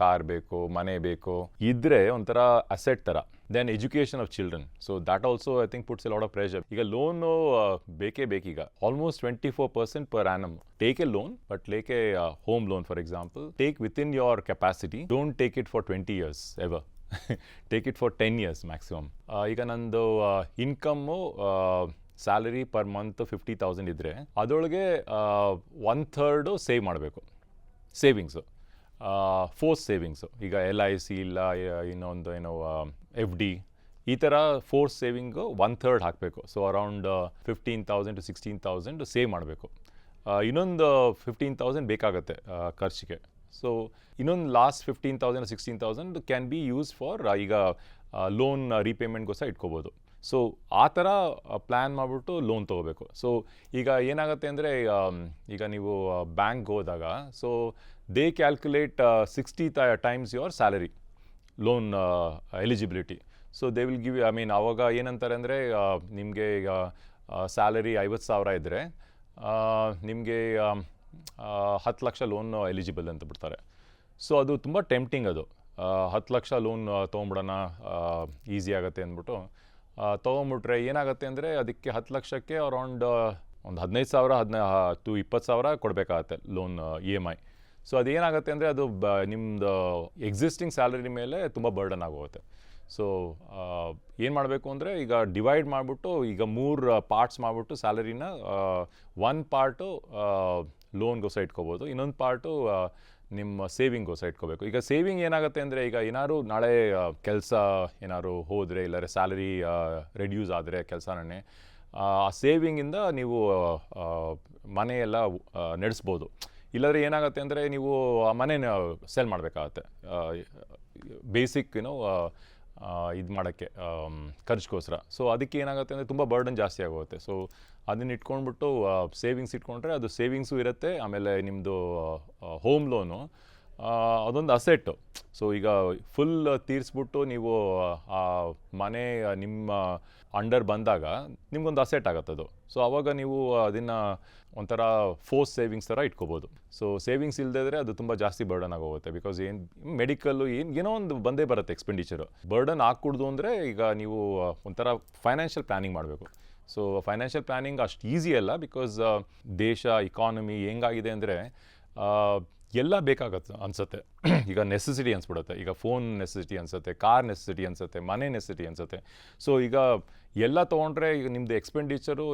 Car ಬೇಕು, ಮನೆ ಬೇಕು, ಇದ್ರೆ ಒಂಥರ ಅಸೆಟ್ ಥರ then education of children so that also I think puts lot of pressure ಈಗ ಲೋನು ಬೇಕೇ ಬೇಕೀಗ. Almost twenty four percent per annum take a loan but like a home loan for example take with in your capacity don't take it for twenty years ever take it for ten years maximum ಈಗ ನಂದು income salary per month fifty thousand ಇದ್ದರೆ ಅದರೊಳಗೆ one third save ಮಾಡಬೇಕು. Savings force savings ಈಗ L I C ಇಲ್ಲ ಇನ್ನೊಂದು ಏನೋ F D ಈ ಥರ ಫೋರ್ಸ್ ಸೇವಿಂಗು ಒನ್ ಥರ್ಡ್ ಹಾಕಬೇಕು. So around fifteen thousand to sixteen thousand save ಮಾಡಬೇಕು. ಇನ್ನೊಂದು ಫಿಫ್ಟೀನ್ ತೌಸಂಡ್ ಬೇಕಾಗುತ್ತೆ ಖರ್ಚಿಗೆ. ಸೊ ಇನ್ನೊಂದು last fifteen thousand sixteen thousand can be use for ಈಗ ಲೋನ್ ರೀಪೇಮೆಂಟ್ಗೋಸ್ಕರ ಇಟ್ಕೋಬೋದು. ಸೊ ಆ ಥರ ಪ್ಲ್ಯಾನ್ ಮಾಡಿಬಿಟ್ಟು ಲೋನ್ ತೊಗೋಬೇಕು. ಸೊ ಈಗ ಏನಾಗುತ್ತೆ ಅಂದರೆ ಈಗ ನೀವು ಬ್ಯಾಂಕ್ಗೆ ಹೋದಾಗ so they calculate sixty times your salary loan eligibility so they will give I mean ಅವಾಗ ಏನಂತಾರೆ ಅಂದರೆ ನಿಮಗೆ ಈಗ ಸ್ಯಾಲರಿ ಐವತ್ತು ಸಾವಿರ ಇದ್ದರೆ ನಿಮಗೆ ಹತ್ತು ಲಕ್ಷ ಲೋನ್ ಎಲಿಜಿಬಲ್ ಅಂತ ಬಿಡ್ತಾರೆ. ಸೊ ಅದು ತುಂಬ ಟೆಂಪ್ಟಿಂಗ್ ಅದು. ಹತ್ತು ಲಕ್ಷ ಲೋನ್ ತೊಗೊಂಬಿಡೋಣ ಈಸಿ ಆಗುತ್ತೆ ಅಂದ್ಬಿಟ್ಟು. ತೊಗೊಂಬಿಟ್ರೆ ಏನಾಗುತ್ತೆ ಅಂದರೆ ಅದಕ್ಕೆ ಹತ್ತು ಲಕ್ಷಕ್ಕೆ ಅರೌಂಡ್ ಒಂದು ಹದಿನೈದು ಸಾವಿರ, ಹದಿನ ಟು ಇಪ್ಪತ್ತು ಸಾವಿರ ಕೊಡಬೇಕಾಗತ್ತೆ loan E M I so ಅದೇನಾಗುತ್ತೆ ಅಂದರೆ ಅದು ಬ ನಿಮ್ಮದು ಎಕ್ಸಿಸ್ಟಿಂಗ್ ಸ್ಯಾಲರಿ ಮೇಲೆ ತುಂಬ ಬರ್ಡನ್ ಆಗೋಗುತ್ತೆ. ಸೊ ಏನು ಮಾಡಬೇಕು ಅಂದರೆ ಈಗ ಡಿವೈಡ್ ಮಾಡಿಬಿಟ್ಟು ಈಗ ಮೂರು ಪಾರ್ಟ್ಸ್ ಮಾಡಿಬಿಟ್ಟು ಸ್ಯಾಲರಿನ ಒನ್ ಪಾರ್ಟು ಲೋನ್ಗೋಸ್ಕರ ಇಟ್ಕೋಬೋದು. ಇನ್ನೊಂದು ಪಾರ್ಟು ನಿಮ್ಮ ಸೇವಿಂಗ್ಗೋಸ್ಕರ ಇಟ್ಕೋಬೇಕು ಈಗ ಸೇವಿಂಗ್ ಏನಾಗುತ್ತೆ ಅಂದರೆ ಈಗ ಏನಾದ್ರು ನಾಳೆ ಕೆಲಸ ಏನಾದ್ರು ಹೋದರೆ ಇಲ್ಲಾರೆ ಸ್ಯಾಲರಿ ರೆಡ್ಯೂಸ್ ಆದರೆ ಕೆಲಸನೇ, ಆ ಸೇವಿಂಗಿಂದ ನೀವು ಮನೆಯೆಲ್ಲ ನಡೆಸ್ಬೋದು. ಇಲ್ಲಾಂದರೆ ಏನಾಗುತ್ತೆ ಅಂದರೆ ನೀವು ಆ ಮನೆನ ಸೆಲ್ ಮಾಡಬೇಕಾಗತ್ತೆ. ಬೇಸಿಕ್ ಏನೋ ಇದು ಮಾಡೋಕ್ಕೆ ಖರ್ಚಿಗೋಸ್ಕರ. ಸೊ ಅದಕ್ಕೆ ಏನಾಗುತ್ತೆ ಅಂದರೆ ತುಂಬ ಬರ್ಡನ್ ಜಾಸ್ತಿ ಆಗೋಗುತ್ತೆ. ಸೊ ಅದನ್ನ ಇಟ್ಕೊಂಡ್ಬಿಟ್ಟು ಸೇವಿಂಗ್ಸ್ ಇಟ್ಕೊಂಡ್ರೆ ಅದು ಸೇವಿಂಗ್ಸು ಇರುತ್ತೆ, ಆಮೇಲೆ ನಿಮ್ಮದು ಹೋಮ್ ಲೋನು ಅದೊಂದು ಅಸೆಟ್ ಸೊ ಈಗ ಫುಲ್ ತೀರಿಸ್ಬಿಟ್ಟು ನೀವು, ಆ ಮನೆ ನಿಮ್ಮ ಅಂಡರ್ ಬಂದಾಗ ನಿಮ್ಗೊಂದು ಅಸೆಟ್ ಆಗುತ್ತೆ ಅದು. ಸೊ ಆವಾಗ ನೀವು ಅದನ್ನು ಒಂಥರ ಫೋರ್ಸ್ ಸೇವಿಂಗ್ಸ್ ಥರ ಇಟ್ಕೋಬೋದು. ಸೊ ಸೇವಿಂಗ್ಸ್ ಇಲ್ಲದಿದ್ರೆ ಅದು ತುಂಬ ಜಾಸ್ತಿ ಬರ್ಡನ್ ಆಗೋಗುತ್ತೆ ಬಿಕಾಸ್ ಏನು ಮೆಡಿಕಲ್ಲು ಏನು, ಏನೋ ಒಂದು ಬಂದೇ ಬರುತ್ತೆ ಎಕ್ಸ್ಪೆಂಡಿಚರು ಬರ್ಡನ್ ಹಾಕ್ಕೊಡ್ದು ಅಂದರೆ ಈಗ ನೀವು ಒಂಥರ ಫೈನಾನ್ಷಿಯಲ್ ಪ್ಲ್ಯಾನಿಂಗ್ ಮಾಡಬೇಕು. ಸೊ ಫೈನಾನ್ಷಿಯಲ್ ಪ್ಲ್ಯಾನಿಂಗ್ ಅಷ್ಟು ಈಸಿ ಅಲ್ಲ ಬಿಕಾಸ್ ದೇಶ ಇಕಾನಮಿ ಹೆಂಗಾಗಿದೆ ಅಂದರೆ ಎಲ್ಲ ಬೇಕಾಗತ್ತೆ ಅನ್ಸುತ್ತೆ. ಈಗ ನೆಸೆಸಿಟಿ ಅನ್ಸ್ಬಿಡತ್ತೆ. ಈಗ ಫೋನ್ ನೆಸೆಸಿಟಿ ಅನ್ಸುತ್ತೆ ಕಾರ್ ನೆಸೆಸಿಟಿ ಅನ್ಸುತ್ತೆ, ಮನೆ ನೆಸೆಸಿಟಿ ಅನ್ಸುತ್ತೆ. ಸೊ ಈಗ ಎಲ್ಲ ತೊಗೊಂಡ್ರೆ ಈಗ ನಿಮ್ದು ಎಕ್ಸ್ಪೆಂಡಿಚರು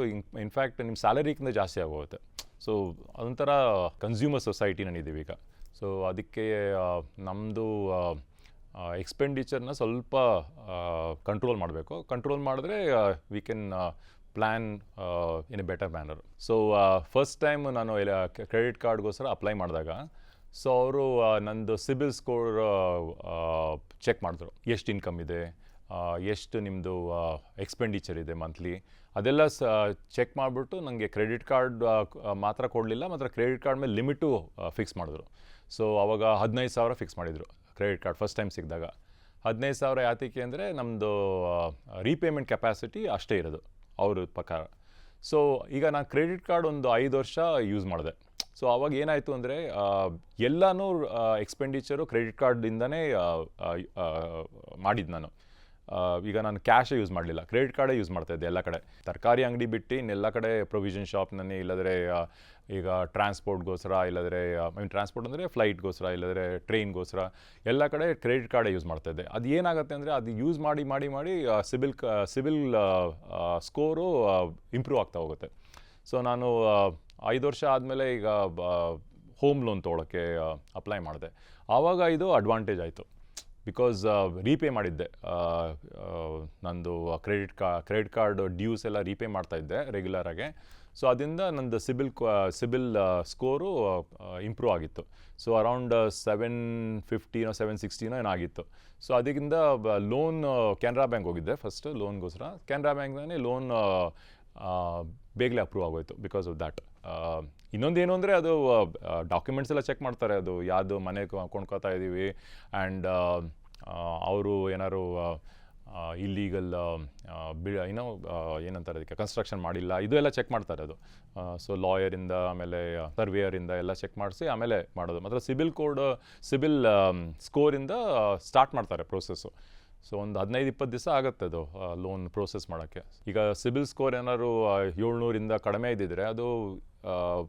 ಇನ್ಫ್ಯಾಕ್ಟ್ ನಿಮ್ಮ ಸ್ಯಾಲರಿಗಿಂತ ಜಾಸ್ತಿ ಆಗೋಗುತ್ತೆ. ಸೊ ಅದೊಂಥರ ಕನ್ಸ್ಯೂಮರ್ ಸೊಸೈಟಿ ನಾನಿದ್ದೀವಿ ಈಗ. ಸೊ ಅದಕ್ಕೆ ನಮ್ಮದು ಎಕ್ಸ್ಪೆಂಡಿಚರ್ನ ಸ್ವಲ್ಪ ಕಂಟ್ರೋಲ್ ಮಾಡಬೇಕು. ಕಂಟ್ರೋಲ್ ಮಾಡಿದ್ರೆ we can plan in a better manner so first time ನಾನು ಕ್ರೆಡಿಟ್ ಕಾರ್ಡ್ಗೋಸ್ಕರ ಅಪ್ಲೈ ಮಾಡಿದಾಗ ಸೊ ಅವರು ನಂದು ಸಿಬಿಲ್ ಸ್ಕೋರ್ ಚೆಕ್ ಮಾಡಿದ್ರು. ಎಷ್ಟು ಇನ್ಕಮ್ ಇದೆ ಎಷ್ಟು ನಿಮ್ಮದು ಎಕ್ಸ್ಪೆಂಡಿಚರ್ ಇದೆ ಮಂತ್ಲಿ ಅದೆಲ್ಲ ಸ ಚೆಕ್ ಮಾಡಿಬಿಟ್ಟು ನನಗೆ ಕ್ರೆಡಿಟ್ ಕಾರ್ಡ್ ಮಾತ್ರ ಕೊಡಲಿಲ್ಲ, ಮಾತ್ರ ಕ್ರೆಡಿಟ್ ಕಾರ್ಡ್ ಮೇಲೆ ಲಿಮಿಟು ಫಿಕ್ಸ್ ಮಾಡಿದ್ರು. ಸೊ ಅವಾಗ ಹದಿನೈದು ಸಾವಿರ ಫಿಕ್ಸ್ ಮಾಡಿದರು ಕ್ರೆಡಿಟ್ ಕಾರ್ಡ್ ಫಸ್ಟ್ ಟೈಮ್ ಸಿಕ್ಕಿದಾಗ. ಹದಿನೈದು ಸಾವಿರ ಯಾತಕ್ಕೆ ಅಂದರೆ ನಮ್ಮದು ರೀಪೇಮೆಂಟ್ ಕೆಪಾಸಿಟಿ ಅಷ್ಟೇ ಇರೋದು, ಅವ್ರ ಪ್ರಕಾರ. ಸೊ ಈಗ ನಾನು ಕ್ರೆಡಿಟ್ ಕಾರ್ಡ್ ಒಂದು ಐದು ವರ್ಷ ಯೂಸ್ ಮಾಡಿದೆ. ಸೊ ಅವಾಗ ಏನಾಯಿತು ಅಂದರೆ ಎಲ್ಲನೂ ಎಕ್ಸ್ಪೆಂಡಿಚರು ಕ್ರೆಡಿಟ್ ಕಾರ್ಡಿಂದನೇ ಮಾಡಿದ್ದು ನಾನು. ಈಗ ನಾನು ಕ್ಯಾಶೇ ಯೂಸ್ ಮಾಡಲಿಲ್ಲ. ಕ್ರೆಡಿಟ್ ಕಾರ್ಡೇ ಯೂಸ್ ಮಾಡ್ತಾ ಇದ್ದೆ ಎಲ್ಲ ಕಡೆ. ತರಕಾರಿ ಅಂಗಡಿ ಬಿಟ್ಟು ಇನ್ನೆಲ್ಲ ಕಡೆ ಪ್ರೊವಿಷನ್ ಶಾಪ್ನಲ್ಲಿ ಇಲ್ಲದ್ರೆ ಈಗ ಟ್ರಾನ್ಸ್ಪೋರ್ಟ್ಗೋಸ್ಕರ ಇಲ್ಲದ್ರೆ ಮೀನ್ ಟ್ರಾನ್ಸ್ಪೋರ್ಟ್ ಅಂದರೆ ಫ್ಲೈಟ್ಗೋಸ್ಕರ ಇಲ್ಲದ್ರೆ ಟ್ರೈನ್ಗೋಸ್ಕರ ಎಲ್ಲ ಕಡೆ ಕ್ರೆಡಿಟ್ ಕಾರ್ಡೇ ಯೂಸ್ ಮಾಡ್ತಾ ಇದ್ದೆ. ಅದು ಏನಾಗುತ್ತೆ ಅಂದರೆ, ಅದು ಯೂಸ್ ಮಾಡಿ ಮಾಡಿ ಮಾಡಿ ಸಿಬಿಲ್ ಸಿಬಿಲ್ ಸ್ಕೋರು ಇಂಪ್ರೂವ್ ಆಗ್ತಾ ಹೋಗುತ್ತೆ. ಸೊ ನಾನು ಐದು ವರ್ಷ ಆದಮೇಲೆ ಈಗ ಹೋಮ್ ಲೋನ್ ತೊಗೊಳಕ್ಕೆ ಅಪ್ಲೈ ಮಾಡಿದೆ. ಆವಾಗ ಇದು ಅಡ್ವಾಂಟೇಜ್ ಆಯಿತು. ಬಿಕಾಸ್ ರೀಪೇ ಮಾಡಿದ್ದೆ. ನಂದು ಕ್ರೆಡಿಟ್ ಕಾ ಕ್ರೆಡಿಟ್ ಕಾರ್ಡ್ ಡ್ಯೂಸ್ ಎಲ್ಲ ರೀಪೇ ಮಾಡ್ತಾ ಇದ್ದೆ ರೆಗ್ಯುಲರಾಗೆ ಸೊ ಅದರಿಂದ ನಂದು ಸಿಬಿಲ್ ಸಿಬಿಲ್ ಸ್ಕೋರು ಇಂಪ್ರೂವ್ ಆಗಿತ್ತು. ಸೊ ಅರೌಂಡ್ ಸೆವೆನ್ ಫಿಫ್ಟಿನೋ ಸೆವೆನ್ ಸಿಕ್ಸ್ಟಿನೋ ಏನಾಗಿತ್ತು. ಸೊ ಅದಕ್ಕಿಂತ ಲೋನ್ ಕೆನರಾ ಬ್ಯಾಂಕ್ ಹೋಗಿದ್ದೆ ಫಸ್ಟ್ ಲೋನ್ಗೋಸ್ಕರ ಕೆನರಾ ಬ್ಯಾಂಕ್ನೇ ಲೋನ್ ಬೇಗಲೇ ಅಪ್ರೂವ್ ಆಗೋಯ್ತು ಬಿಕಾಸ್ ಆಫ್ ದ್ಯಾಟ್ ಇನ್ನೊಂದೇನು ಅಂದರೆ ಅದು ಡಾಕ್ಯುಮೆಂಟ್ಸ್ ಎಲ್ಲ ಚೆಕ್ ಮಾಡ್ತಾರೆ. ಅದು ಯಾವುದು ಮನೆ ಕೊಂಡ್ಕೊತಾ ಇದ್ದೀವಿ ಆ್ಯಂಡ್ ಅವರು ಏನಾದ್ರು ಇಲ್ಲೀಗಲ್ ಬಿ ಏನೋ ಏನಂತಾರೆ ಅದಕ್ಕೆ ಕನ್ಸ್ಟ್ರಕ್ಷನ್ ಮಾಡಿಲ್ಲ. ಇದು ಎಲ್ಲ ಚೆಕ್ ಮಾಡ್ತಾರೆ ಅದು. ಸೊ ಲಾಯರಿಂದ ಆಮೇಲೆ ಸರ್ವೇಯರಿಂದ ಎಲ್ಲ ಚೆಕ್ ಮಾಡಿಸಿ, ಆಮೇಲೆ ಮಾಡೋದು. ಮಾತ್ರ ಸಿಬಿಲ್ ಕೋಡ್ ಸಿಬಿಲ್ ಸ್ಕೋರಿಂದ ಸ್ಟಾರ್ಟ್ ಮಾಡ್ತಾರೆ ಪ್ರೋಸೆಸ್ಸು ಸೊ ಒಂದು ಹದಿನೈದು, ಇಪ್ಪತ್ತು ದಿವಸ ಆಗುತ್ತೆ ಅದು ಲೋನ್ ಪ್ರೋಸೆಸ್ ಮಾಡೋಕ್ಕೆ. ಈಗ ಸಿಬಿಲ್ ಸ್ಕೋರ್ ಏನಾದ್ರು ಏಳ್ನೂರಿಂದ ಕಡಿಮೆ ಇದ್ದಿದ್ರೆ ಅದು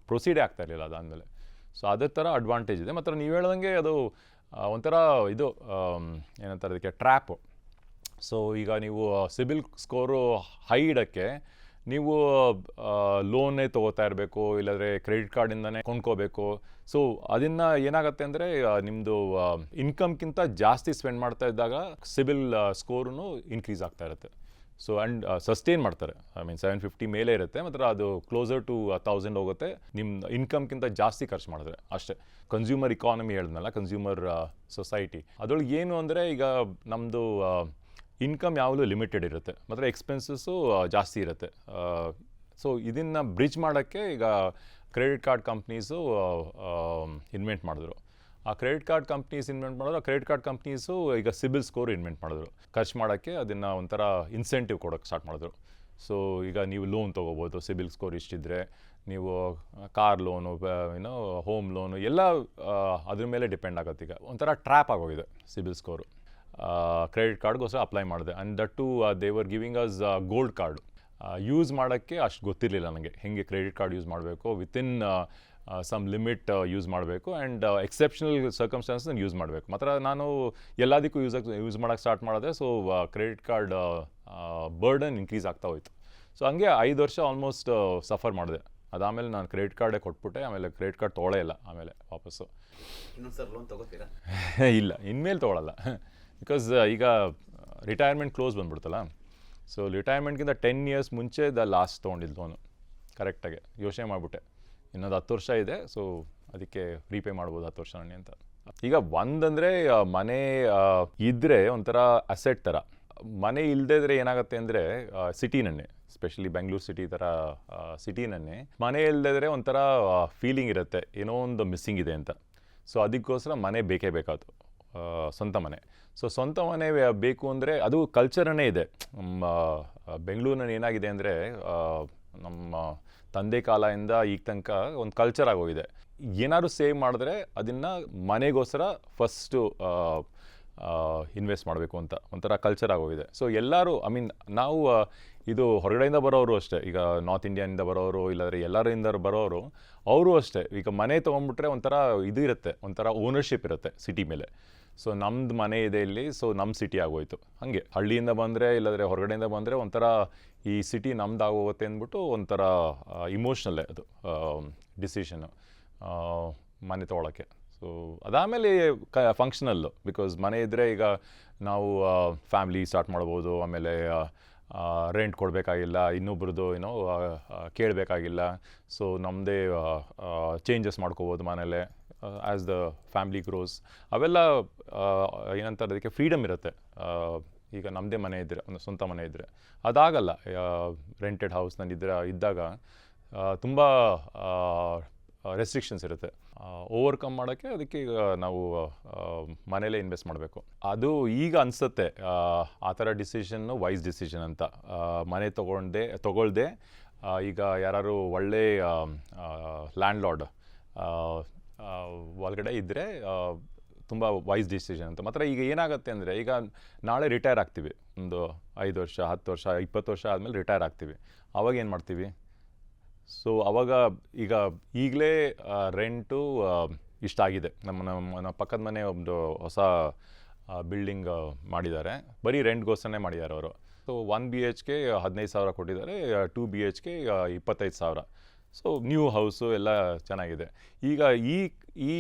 ಪ್ರೊಸೀಡೇ ಆಗ್ತಾ ಇರಲಿಲ್ಲ ಅದಾದಮೇಲೆ. ಸೊ ಅದೇ ಥರ ಅಡ್ವಾಂಟೇಜ್ ಇದೆ. ಮತ್ತು ನೀವು ಹೇಳ್ದಂಗೆ ಅದು ಒಂಥರ ಇದು ಏನಂತಾರೆ ಅದಕ್ಕೆ ಟ್ರ್ಯಾಪು ಸೊ ಈಗ ನೀವು ಸಿಬಿಲ್ ಸ್ಕೋರು ಹೈ ಇಡೋಕ್ಕೆ ನೀವು ಲೋನೇ ತೊಗೋತಾ ಇರಬೇಕು, ಇಲ್ಲಾಂದರೆ ಕ್ರೆಡಿಟ್ ಕಾರ್ಡಿಂದನೇ ಕೊಂಡ್ಕೋಬೇಕು. ಸೊ ಅದನ್ನು ಏನಾಗುತ್ತೆ ಅಂದರೆ ನಿಮ್ಮದು ಇನ್ಕಮ್ಗಿಂತ ಜಾಸ್ತಿ ಸ್ಪೆಂಡ್ ಮಾಡ್ತಾ ಇದ್ದಾಗ ಸಿಬಿಲ್ ಸ್ಕೋರೂ ಇನ್ಕ್ರೀಸ್ ಆಗ್ತಾ ಇರುತ್ತೆ. ಸೊ ಆ್ಯಂಡ್ ಸಸ್ಟೈನ್ ಮಾಡ್ತಾರೆ. ಐ ಮೀನ್ ಸೆವೆನ್ ಫಿಫ್ಟಿ ಮೇಲೆ ಇರುತ್ತೆ, ಮಾತ್ರ ಅದು ಕ್ಲೋಸರ್ ಟು ತೌಸಂಡ್ ಹೋಗುತ್ತೆ. ನಿಮ್ಮ ಇನ್ಕಮ್ಗಿಂತ ಜಾಸ್ತಿ ಖರ್ಚು ಮಾಡಿದ್ರೆ ಅಷ್ಟೇ. ಕನ್ಸ್ಯೂಮರ್ ಇಕಾನಮಿ ಹೇಳಿದ್ನಲ್ಲ ಕನ್ಸ್ಯೂಮರ್ ಸೊಸೈಟಿ ಅದರೊಳಗೆ ಏನು ಅಂದರೆ, ಈಗ ನಮ್ಮದು ಇನ್ಕಮ್ ಯಾವಾಗಲೂ ಲಿಮಿಟೆಡ್ ಇರುತ್ತೆ. ಮತ್ತು ಎಕ್ಸ್ಪೆನ್ಸಸ್ಸು ಜಾಸ್ತಿ ಇರುತ್ತೆ. ಸೊ ಇದನ್ನು ಬ್ರಿಡ್ಜ್ ಮಾಡೋಕ್ಕೆ ಈಗ ಕ್ರೆಡಿಟ್ ಕಾರ್ಡ್ ಕಂಪ್ನೀಸು ಇನ್ವೆಂಟ್ ಮಾಡಿದ್ರು. ಆ ಕ್ರೆಡಿಟ್ ಕಾರ್ಡ್ ಕಂಪ್ನೀಸ್ ಇನ್ವೆಂಟ್ ಮಾಡಿದ್ರು, ಆ ಕ್ರೆಡಿಟ್ ಕಾರ್ಡ್ ಕಂಪ್ನೀಸು ಈಗ ಸಿಬಿಲ್ ಸ್ಕೋರ್ ಇನ್ವೆಂಟ್ ಮಾಡಿದ್ರು. ಖರ್ಚು ಮಾಡೋಕ್ಕೆ ಅದನ್ನು ಒಂಥರ ಇನ್ಸೆಂಟಿವ್ ಕೊಡೋಕ್ಕೆ ಸ್ಟಾರ್ಟ್ ಮಾಡಿದ್ರು. ಸೊ ಈಗ ನೀವು ಲೋನ್ ತೊಗೋಬೋದು, ಸಿಬಿಲ್ ಸ್ಕೋರ್ ಇಷ್ಟಿದ್ರೆ, ನೀವು ಕಾರ್ ಲೋನು ಏನೋ ಹೋಮ್ ಲೋನು, ಎಲ್ಲ ಅದ್ರ ಮೇಲೆ ಡಿಪೆಂಡ್ ಆಗುತ್ತೆ ಈಗ. ಒಂಥರ ಟ್ರ್ಯಾಪ್ ಆಗೋಗಿದೆ ಸಿಬಿಲ್ ಸ್ಕೋರು. ಕ್ರೆಡಿಟ್ ಕಾರ್ಡ್ಗೋಸ್ಕರ ಅಪ್ಲೈ ಮಾಡಿದೆ. And that too they're giving us gold card use ಮಾಡೋಕ್ಕೆ ಅಷ್ಟು ಗೊತ್ತಿರಲಿಲ್ಲ ನನಗೆ. ಹೇಗೆ ಕ್ರೆಡಿಟ್ ಕಾರ್ಡ್ ಯೂಸ್ ಮಾಡಬೇಕು? ವಿತಿನ್ ಸಮ್ ಲಿಮಿಟ್ ಯೂಸ್ ಮಾಡಬೇಕು. ಆ್ಯಂಡ್ ಎಕ್ಸೆಪ್ಷನಲ್ ಸರ್ಕಮ್ಸ್ಟಾನ್ಸ್ ಯೂಸ್ ಮಾಡಬೇಕು. ಮಾತ್ರ ನಾನು ಎಲ್ಲದಕ್ಕೂ ಯೂಸ್ ಯೂಸ್ ಮಾಡೋಕ್ಕೆ ಸ್ಟಾರ್ಟ್ ಮಾಡಿದೆ. So credit card burden increase ಆಗ್ತಾ ಹೋಯ್ತು. ಸೊ ಹಂಗೆ ಐದು ವರ್ಷ ಆಲ್ಮೋಸ್ಟ್ ಸಫರ್ ಮಾಡಿದೆ. ಅದಾದಮೇಲೆ ನಾನು ಕ್ರೆಡಿಟ್ ಕಾರ್ಡೇ ಕೊಟ್ಬಿಟ್ಟೆ. ಆಮೇಲೆ ಕ್ರೆಡಿಟ್ ಕಾರ್ಡ್ ತೊಗೊಳ್ಳೇ ಇಲ್ಲ ಆಮೇಲೆ ವಾಪಸ್ಸು. ಇನ್ನೊಂದು ಸರ್ ಲೋನ್ ತೊಗೋತೀರಾ? ಇಲ್ಲ. ಇನ್ಮೇಲೆ ತೊಗೊಳಲ್ಲ. ಬಿಕಾಸ್ ಈಗ ರಿಟೈರ್ಮೆಂಟ್ ಕ್ಲೋಸ್ ಬಂದ್ಬಿಡ್ತಲ್ಲ. ಸೊ ರಿಟೈರ್ಮೆಂಟ್ಗಿಂತ ಟೆನ್ ಇಯರ್ಸ್ ಮುಂಚೆ ದ ಲಾಸ್ಟ್ ತೊಗೊಂಡಿದ್ದು ಲೋನು ಕರೆಕ್ಟಾಗಿ ಯೋಚನೆ ಮಾಡಿಬಿಟ್ಟೆ. ಇನ್ನೊಂದು ಹತ್ತು ವರ್ಷ ಇದೆ ಸೊ ಅದಕ್ಕೆ ರೀಪೇ ಮಾಡ್ಬೋದು ಹತ್ತು ವರ್ಷ ನನಗೆ ಅಂತ. ಈಗ ಒಂದಂದರೆ ಮನೆ ಇದ್ದರೆ ಇದ್ರೆ ಒಂಥರ ಅಸೆಟ್ ಥರ ಮನೆ ಇಲ್ಲದೇ ಇದ್ರೆ ಏನಾಗುತ್ತೆ ಅಂದರೆ ಸಿಟಿನನ್ನೇ ಸ್ಪೆಷಲಿ ಬೆಂಗಳೂರು ಸಿಟಿ ಥರ ಸಿಟಿನನ್ನೇ ಮನೆ ಇಲ್ಲದೇ ಒಂಥರ ಫೀಲಿಂಗ್ ಇರುತ್ತೆ. ಏನೋ ಒಂದು ಮಿಸ್ಸಿಂಗ್ ಇದೆ ಅಂತ. ಸೊ ಅದಕ್ಕೋಸ್ಕರ ಮನೆ ಬೇಕೇ ಬೇಕಾಯ್ತು ಸ್ವಂತ ಮನೆ. ಸೊ ಸ್ವಂತ ಮನೆ ಬೇಕು ಅಂದರೆ ಅದು ಕಲ್ಚರನೇ ಇದೆ. ಬೆಂಗಳೂರಿನಲ್ಲಿ ಏನಾಗಿದೆ ಅಂದರೆ ನಮ್ಮ ತಂದೆ ಕಾಲದಿಂದ ಈಗ ತನಕ ಒಂದು ಕಲ್ಚರ್ ಆಗೋಗಿದೆ. ಏನಾದ್ರು ಸೇವ್ ಮಾಡಿದ್ರೆ ಅದನ್ನು ಮನೆಗೋಸ್ಕರ ಫಸ್ಟು ಇನ್ವೆಸ್ಟ್ ಮಾಡಬೇಕು ಅಂತ ಒಂಥರ ಕಲ್ಚರ್ ಆಗೋಗಿದೆ. ಸೊ ಎಲ್ಲರೂ ಐ ಮೀನ್ ನಾವು ಇದು ಹೊರಗಡೆಯಿಂದ ಬರೋರು ಅಷ್ಟೇ. ಈಗ ನಾರ್ತ್ ಇಂಡಿಯಾನಿಂದ ಬರೋರು, ಇಲ್ಲಾಂದರೆ ಎಲ್ಲರಿಂದ ಬರೋರು, ಅವರು ಅಷ್ಟೇ. ಈಗ ಮನೆ ತೊಗೊಂಡ್ಬಿಟ್ರೆ ಒಂಥರ ಇದು ಇರುತ್ತೆ, ಒಂಥರ ಓನರ್ಶಿಪ್ ಇರುತ್ತೆ ಸಿಟಿ ಮೇಲೆ. ಸೊ ನಮ್ದು ಮನೆ ಇದೆ ಇಲ್ಲಿ. ಸೊ ನಮ್ಮ ಸಿಟಿ ಆಗೋಯ್ತು. ಹಾಗೆ. ಹಳ್ಳಿಯಿಂದ ಬಂದರೆ, ಇಲ್ಲದ್ರೆ ಹೊರಗಡೆಯಿಂದ ಬಂದರೆ ಒಂಥರ ಈ ಸಿಟಿ ನಮ್ದು ಆಗೋಗುತ್ತೆ ಅಂದ್ಬಿಟ್ಟು ಒಂಥರ ಇಮೋಷ್ನಲ್ಲೇ ಅದು ಡಿಸಿಷನ್ ಮನೆ ತೊಗೊಳಕ್ಕೆ. ಸೊ ಅದಾದಮೇಲೆ ಕ ಫಂಕ್ಷನಲ್ಲು ಬಿಕಾಸ್ ಮನೆ ಇದ್ದರೆ ಈಗ ನಾವು ಫ್ಯಾಮ್ಲಿ ಸ್ಟಾರ್ಟ್ ಮಾಡ್ಬೋದು. ಆಮೇಲೆ ರೆಂಟ್ ಕೊಡಬೇಕಾಗಿಲ್ಲ. ಇನ್ನೊಬ್ರದ್ದು ಏನೋ ಕೇಳಬೇಕಾಗಿಲ್ಲ. ಸೊ ನಮ್ಮದೇ ಚೇಂಜಸ್ ಮಾಡ್ಕೋಬೋದು ಮನೇಲೆ. ಆ್ಯಸ್ ದ ಫ್ಯಾಮಿಲಿ ಗ್ರೋಸ್ ಅವೆಲ್ಲ ಏನಂತಾರೆ, ಅದಕ್ಕೆ ಫ್ರೀಡಮ್ ಇರುತ್ತೆ. ಈಗ ನಮ್ಮದೇ ಮನೆ ಇದ್ದರೆ ಒಂದು ಸ್ವಂತ ಮನೆ ಇದ್ದರೆ ಅದಾಗಲ್ಲ ರೆಂಟೆಡ್ ಹೌಸ್ನಲ್ಲಿದ್ದರೆ ಇದ್ದಾಗ ತುಂಬ ರೆಸ್ಟ್ರಿಕ್ಷನ್ಸ್ ಇರುತ್ತೆ. ಓವರ್ಕಮ್ ಮಾಡೋಕ್ಕೆ ಅದಕ್ಕೆ ಈಗ ನಾವು ಮನೇಲೇ ಇನ್ವೆಸ್ಟ್ ಮಾಡಬೇಕು. ಅದು ಈಗ ಅನಿಸುತ್ತೆ, ಆ ಥರ ಡಿಸಿಷನ್ನು ವೈಸ್ ಡಿಸಿಷನ್ ಅಂತ. ಮನೆ ತೊಗೊಂಡೆ, ತೊಗೊಳ್ದೆ ಈಗ ಯಾರು ಒಳ್ಳೆ ಲ್ಯಾಂಡ್ ಲಾರ್ಡ್ ಒಳಗಡೆ ಇದ್ದರೆ ತುಂಬ ವೈಸ್ ಡಿಸಿಷನ್ ಅಂತ. ಮಾತ್ರ ಈಗ ಏನಾಗುತ್ತೆ ಅಂದರೆ, ಈಗ ನಾಳೆ ರಿಟೈರ್ ಆಗ್ತೀವಿ. ಒಂದು ಐದು ವರ್ಷ, ಹತ್ತು ವರ್ಷ, ಇಪ್ಪತ್ತು ವರ್ಷ ಆದಮೇಲೆ ರಿಟೈರ್ ಆಗ್ತೀವಿ. ಅವಾಗ ಏನು ಮಾಡ್ತೀವಿ? ಸೊ ಅವಾಗ ಈಗ ಈಗಲೇ ರೆಂಟು ಇಷ್ಟ ಆಗಿದೆ. ನಮ್ಮ ನಮ್ಮ ನಮ್ಮ ಪಕ್ಕದ ಮನೆ ಒಂದು ಹೊಸ ಬಿಲ್ಡಿಂಗ್ ಮಾಡಿದ್ದಾರೆ. ಬರೀ ರೆಂಟ್ಗೋಸ್ಕರನೇ ಮಾಡಿದ್ದಾರೆ ಅವರು. So one B H K ಹದಿನೈದು ಸಾವಿರ ಕೊಟ್ಟಿದ್ದಾರೆ ಟೂ ಬಿ ಎಚ್ ಕೆ ಇಪ್ಪತ್ತೈದು ಸಾವಿರ. ಸೊ ನ್ಯೂ ಹೌಸು ಎಲ್ಲ ಚೆನ್ನಾಗಿದೆ. ಈಗ ಈ ಈ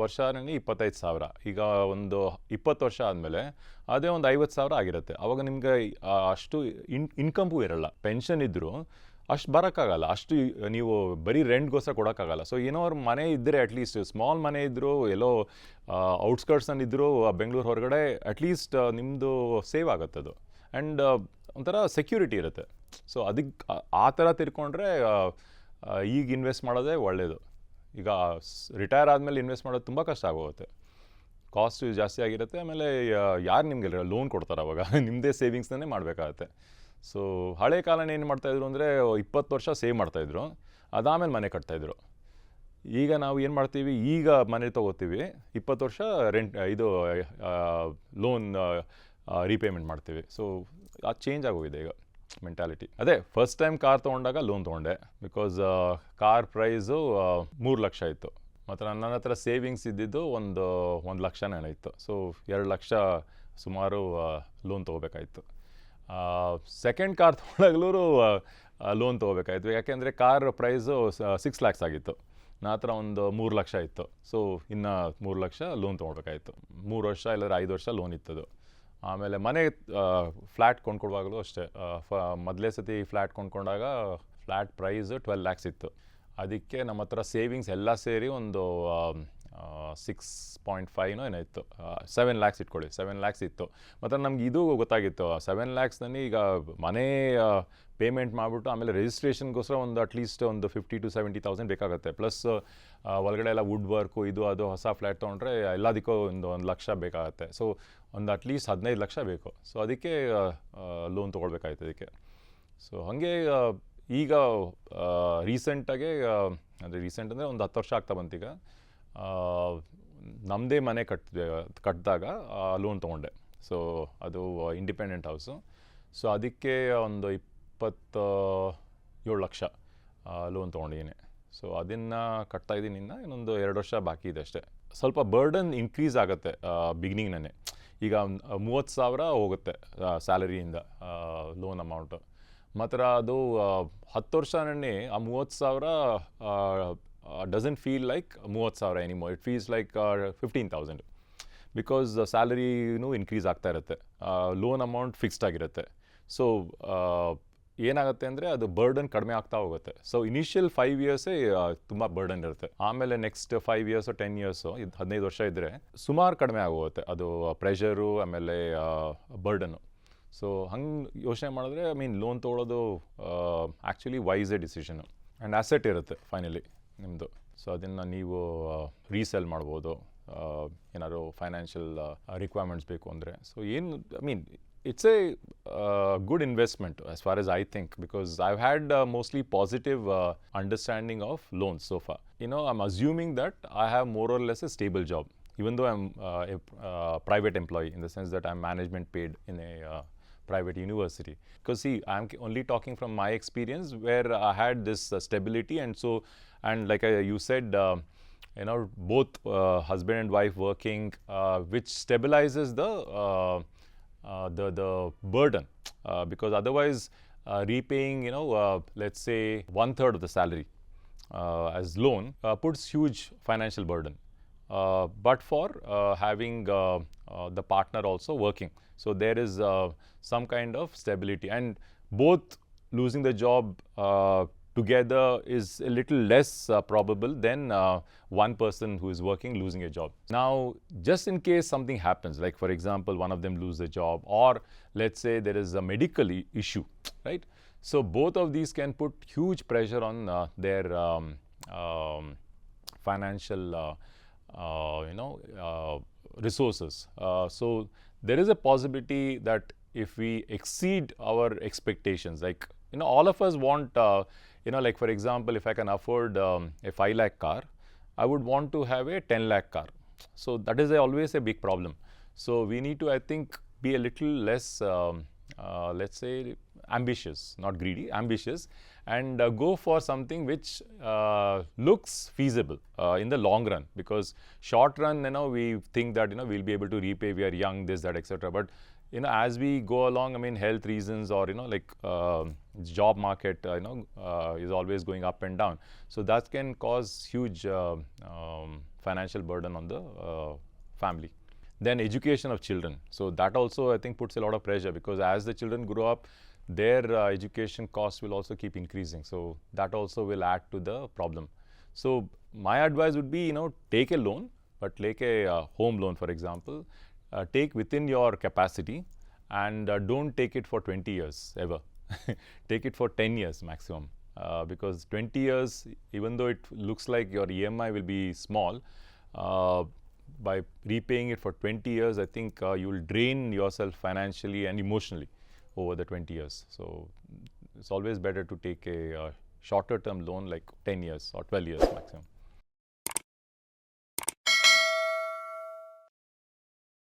ವರ್ಷ ನನಗೆ ಇಪ್ಪತ್ತೈದು ಸಾವಿರ. ಈಗ ಒಂದು ಇಪ್ಪತ್ತು ವರ್ಷ ಆದಮೇಲೆ ಅದೇ ಒಂದು ಐವತ್ತು ಸಾವಿರ ಆಗಿರುತ್ತೆ. ಅವಾಗ ನಿಮಗೆ ಅಷ್ಟು ಇನ್ ಇನ್ಕಮ್ಗೂ ಇರಲ್ಲ. ಪೆನ್ಷನ್ ಇದ್ದರೂ ಅಷ್ಟು ಬರೋಕ್ಕಾಗಲ್ಲ. ಅಷ್ಟು ನೀವು ಬರೀ ರೆಂಟ್ಗೋಸ್ಕರ ಕೊಡೋಕ್ಕಾಗಲ್ಲ. ಸೊ ಏನೋ ಅವ್ರ ಮನೆ ಇದ್ದರೆ ಅಟ್ಲೀಸ್ಟ್ ಸ್ಮಾಲ್ ಮನೆ ಇದ್ದರೂ ಎಲ್ಲೋ ಔಟ್ಸ್ಕರ್ಟ್ಸಲ್ಲಿ ಇದ್ದರೂ ಬೆಂಗಳೂರು ಹೊರಗಡೆ ಅಟ್ಲೀಸ್ಟ್ ನಿಮ್ಮದು ಸೇವ್ ಆಗುತ್ತೆ ಅದು ಆ್ಯಂಡ್ ಒಂಥರ ಸೆಕ್ಯೂರಿಟಿ ಇರುತ್ತೆ. ಸೊ ಅದಕ್ಕೆ ಆ ಥರ ತಿರ್ಕೊಂಡ್ರೆ ಈಗ ಇನ್ವೆಸ್ಟ್ ಮಾಡೋದೇ ಒಳ್ಳೆಯದು ಈಗ ರಿಟೈರ್ ಆದಮೇಲೆ ಇನ್ವೆಸ್ಟ್ ಮಾಡೋದು ತುಂಬ ಕಷ್ಟ ಆಗೋಗುತ್ತೆ. ಕಾಸ್ಟ್ ಜಾಸ್ತಿ ಆಗಿರುತ್ತೆ, ಆಮೇಲೆ ಯಾರು ನಿಮಗೆ ಲೋನ್ ಕೊಡ್ತಾರೆ ಅವಾಗ? ನಿಮ್ಮದೇ ಸೇವಿಂಗ್ಸ್ನೇ ಮಾಡಬೇಕಾಗತ್ತೆ. ಸೊ ಹಳೆ ಕಾಲನ ಏನು ಮಾಡ್ತಾಯಿದ್ರು ಅಂದರೆ, ಇಪ್ಪತ್ತು ವರ್ಷ ಸೇವ್ ಮಾಡ್ತಾಯಿದ್ರು ಅದಾದಮೇಲೆ ಮನೆ ಕಟ್ತಾಯಿದ್ರು ಈಗ ನಾವು ಏನು ಮಾಡ್ತೀವಿ, ಈಗ ಮನೆ ತೊಗೋತೀವಿ, ಇಪ್ಪತ್ತು ವರ್ಷ ರೆಂಟ್ ಇದು ಲೋನ್ ರೀಪೇಮೆಂಟ್ ಮಾಡ್ತೀವಿ. ಸೊ ಅದು ಚೇಂಜ್ ಆಗೋಗಿದೆ ಈಗ. ಮೆಂಟಾಲಿಟಿ ಅದೇ ಫಸ್ಟ್ ಟೈಮ್ ಕಾರ್ ತೊಗೊಂಡಾಗ ಲೋನ್ ತೊಗೊಂಡೆ. ಬಿಕಾಸ್ ಕಾರ್ ಪ್ರೈಸು ಮೂರು ಲಕ್ಷ ಇತ್ತು. ಮತ್ತು ನನ್ನ ಹತ್ರ ಸೇವಿಂಗ್ಸ್ ಇದ್ದಿದ್ದು ಒಂದು ಒಂದು ಲಕ್ಷನೇ ಇತ್ತು. ಸೊ ಎರಡು ಲಕ್ಷ ಸುಮಾರು ಲೋನ್ ತೊಗೋಬೇಕಾಯಿತು. ಸೆಕೆಂಡ್ ಕಾರ್ ತೊಗೊಂಡಾಗ್ಲೂ ಲೋನ್ ತೊಗೋಬೇಕಾಯ್ತು. ಯಾಕೆಂದರೆ ಕಾರ್ ಪ್ರೈಸು ಸಿಕ್ಸ್ ಲ್ಯಾಕ್ಸ್ ಆಗಿತ್ತು. ನನ್ನ ಹತ್ರ ಒಂದು ಮೂರು ಲಕ್ಷ ಇತ್ತು. ಸೊ ಇನ್ನು ಮೂರು ಲಕ್ಷ ಲೋನ್ ತೊಗೊಳ್ಬೇಕಾಯ್ತು ಮೂರು ವರ್ಷ ಇಲ್ಲಾದ್ರೆ ಐದು ವರ್ಷ ಲೋನ್ ಇತ್ತದು. ಆಮೇಲೆ ಮನೆ ಫ್ಲ್ಯಾಟ್ ಕೊಂಡ್ಕೊಡುವಾಗಲೂ ಅಷ್ಟೇ. ಫ, ಮೊದಲೇ ಸತಿ ಫ್ಲ್ಯಾಟ್ ಕೊಂಡ್ಕೊಂಡಾಗ ಫ್ಲ್ಯಾಟ್ ಪ್ರೈಸ್ ಟ್ವೆಲ್ ಲ್ಯಾಕ್ಸ್ ಇತ್ತು. ಅದಕ್ಕೆ ನಮ್ಮ ಹತ್ರ ಸೇವಿಂಗ್ಸ್ ಎಲ್ಲ ಸೇರಿ ಒಂದು ಸಿಕ್ಸ್ ಪಾಯಿಂಟ್ ಫೈವ್ನೋ ಏನೋ ಇತ್ತು ಸೆವೆನ್ ಲ್ಯಾಕ್ಸ್ ಇಟ್ಕೊಳ್ಳಿ ಸೆವೆನ್ ಲ್ಯಾಕ್ಸ್ ಇತ್ತು. ಮತ್ತು ನಮ್ಗೆ ಇದು ಗೊತ್ತಾಗಿತ್ತು ಸೆವೆನ್ ಲ್ಯಾಕ್ಸ್ನಲ್ಲಿ ಈಗ ಮನೆ ಪೇಮೆಂಟ್ ಮಾಡಿಬಿಟ್ಟು ಆಮೇಲೆ ರಿಜಿಸ್ಟ್ರೇಷನ್ಗೋಸ್ಕರ ಒಂದು ಅಟ್ಲೀಸ್ಟ್ ಒಂದು ಫಿಫ್ಟಿ ಟು ಸೆವೆಂಟಿ ತೌಸಂಡ್ ಬೇಕಾಗುತ್ತೆ. ಪ್ಲಸ್ ಒಳಗಡೆ ಎಲ್ಲ ವುಡ್ ವರ್ಕು ಇದು, ಅದು ಹೊಸ ಫ್ಲ್ಯಾಟ್ ತೊಗೊಂಡ್ರೆ ಎಲ್ಲದಕ್ಕೂ ಒಂದು ಒಂದು ಲಕ್ಷ ಬೇಕಾಗುತ್ತೆ. ಸೊ ಒಂದು ಅಟ್ಲೀಸ್ಟ್ ಹದಿನೈದು ಲಕ್ಷ ಬೇಕು. ಸೊ ಅದಕ್ಕೆ ಲೋನ್ ತೊಗೊಳ್ಬೇಕಾಯ್ತು ಅದಕ್ಕೆ ಸೊ ಹಾಗೆ ಈಗ ರೀಸೆಂಟಾಗೆ ಅಂದರೆ ರೀಸೆಂಟ್ ಅಂದರೆ ಒಂದು ಹತ್ತು ವರ್ಷ ಆಗ್ತಾ ಬಂತೀಗ ನಮ್ಮದೇ ಮನೆ ಕಟ್ಟಿದೆ ಕಟ್ಟಿದಾಗ ಲೋನ್ ತೊಗೊಂಡೆ. ಸೊ ಅದು ಇಂಡಿಪೆಂಡೆಂಟ್ ಹೌಸು ಸೊ ಅದಕ್ಕೆ ಒಂದು ಇಪ್ಪತ್ತ ಏಳು ಲಕ್ಷ ಲೋನ್ ತೊಗೊಂಡಿದ್ದೀನಿ. ಸೊ ಅದನ್ನು ಕಟ್ತಾ ಇದ್ದೀನಿ. ಇನ್ನು ಇನ್ನೊಂದು ಎರಡು ವರ್ಷ ಬಾಕಿ ಇದೆ ಅಷ್ಟೇ. ಸ್ವಲ್ಪ ಬರ್ಡನ್ ಇನ್ಕ್ರೀಸ್ ಆಗುತ್ತೆ ಬಿಗಿನಿಂಗ್ನೇ ಈಗ ಮೂವತ್ತು ಸಾವಿರ ಹೋಗುತ್ತೆ ಸ್ಯಾಲರಿಯಿಂದ ಲೋನ್ ಅಮೌಂಟು ಮಾತ್ರ ಅದು ಹತ್ತು ವರ್ಷನೇ ಆ ಮೂವತ್ತು ಸಾವಿರ ಡಸಂಟ್ ಫೀಲ್ ಲೈಕ್ ಮೂವತ್ತು ಸಾವಿರ anymore it feels like fifteen thousand because ಸ್ಯಾಲರಿನೂ increase ಆಗ್ತಾ ಇರುತ್ತೆ. ಲೋನ್ ಅಮೌಂಟ್ ಫಿಕ್ಸ್ಡ್ ಆಗಿರುತ್ತೆ. ಸೊ ಏನಾಗುತ್ತೆ ಅಂದರೆ ಅದು ಬರ್ಡನ್ ಕಡಿಮೆ ಆಗ್ತಾ ಹೋಗುತ್ತೆ. ಸೊ ಇನಿಷಿಯಲ್ ಫೈವ್ ಇಯರ್ಸೇ ತುಂಬ ಬರ್ಡನ್ ಇರುತ್ತೆ. ಆಮೇಲೆ next five years ten years ಇದು ಹದಿನೈದು ವರ್ಷ ಇದ್ದರೆ ಸುಮಾರು ಕಡಿಮೆ ಆಗೋಗುತ್ತೆ. ಅದು ಪ್ರೆಷರು ಆಮೇಲೆ ಬರ್ಡನ್ನು ಸೊ ಹಂಗೆ ಯೋಚನೆ ಮಾಡಿದ್ರೆ ಐ ಮೀನ್ ಲೋನ್ ತೊಗೊಳೋದು ಆ್ಯಕ್ಚುಲಿ ವೈಸೇ ಡಿಸಿಷನು ಆ್ಯಂಡ್ ಅಸೆಟ್ ಇರುತ್ತೆ ಫೈನಲಿ ನಿಮ್ಮದು ಸೊ ಅದನ್ನು ನೀವು ರೀಸೆಲ್ ಮಾಡ್ಬೋದು ಏನಾದ್ರು ಫೈನಾನ್ಷಿಯಲ್ ರಿಕ್ವೈರ್ಮೆಂಟ್ಸ್ ಬೇಕು ಅಂದರೆ ಸೊ ಏನು I mean it's a uh, good investment as far as I think because I've had uh, mostly positive uh, understanding of loans so far. You know, I'm assuming that I have more or less a stable job, even though I'm uh, a uh, private employee in the sense that I'm management paid in a uh, private university. Because see, I'm only talking from my experience where I had this uh, stability, and so and like uh, you said. Uh, you know, both uh, husband and wife working, uh, which stabilizes the uh, the the burden because otherwise repaying you know let's say one third of the salary as loan puts huge financial burden uh, but for uh, having uh, the partner also working so there is uh, some kind of stability and both losing the job uh, together is a little less uh, probable than uh, one person who is working losing a job. Now, just in case something happens, like for example, one of them lose a job, or let's say there is a medical issue, right? So both of these can put huge pressure on uh, their um, um, financial, uh, you know, resources. So there is a possibility that if we exceed our expectations, like you know, all of us want, uh, you know, like for example, if I can afford um, a five lakh car, I would want to have a ten lakh car. So that is a, always a big problem. So we need to, I think, be a little less, um, uh, let's say, ambitious, not greedy, ambitious, and uh, go for something which uh, looks feasible uh, in the long run. Because short run, you know, we think that you know we'll be able to repay. We are young, this, that, etc. But you know, as we go along, I mean, health reasons or you know, like um job market, uh, you know, uh, is always going up and down. So that can cause huge uh, um, financial burden on the family then education of children so that also i think puts a lot of pressure because as the children grow up their uh, education costs will also keep increasing. So that also will add to the problem. So my advice would be you know take a loan but take a uh, home loan for example. Uh, take within your capacity and uh, don't take it for 20 years ever. Take it for 10 years maximum. Uh, because 20 years even though it looks like your emi will be small uh, by repaying it for 20 years, I think uh, you'll drain yourself financially and emotionally over the 20 years. So it's always better to take a uh, shorter term loan like 10 years or 12 years maximum.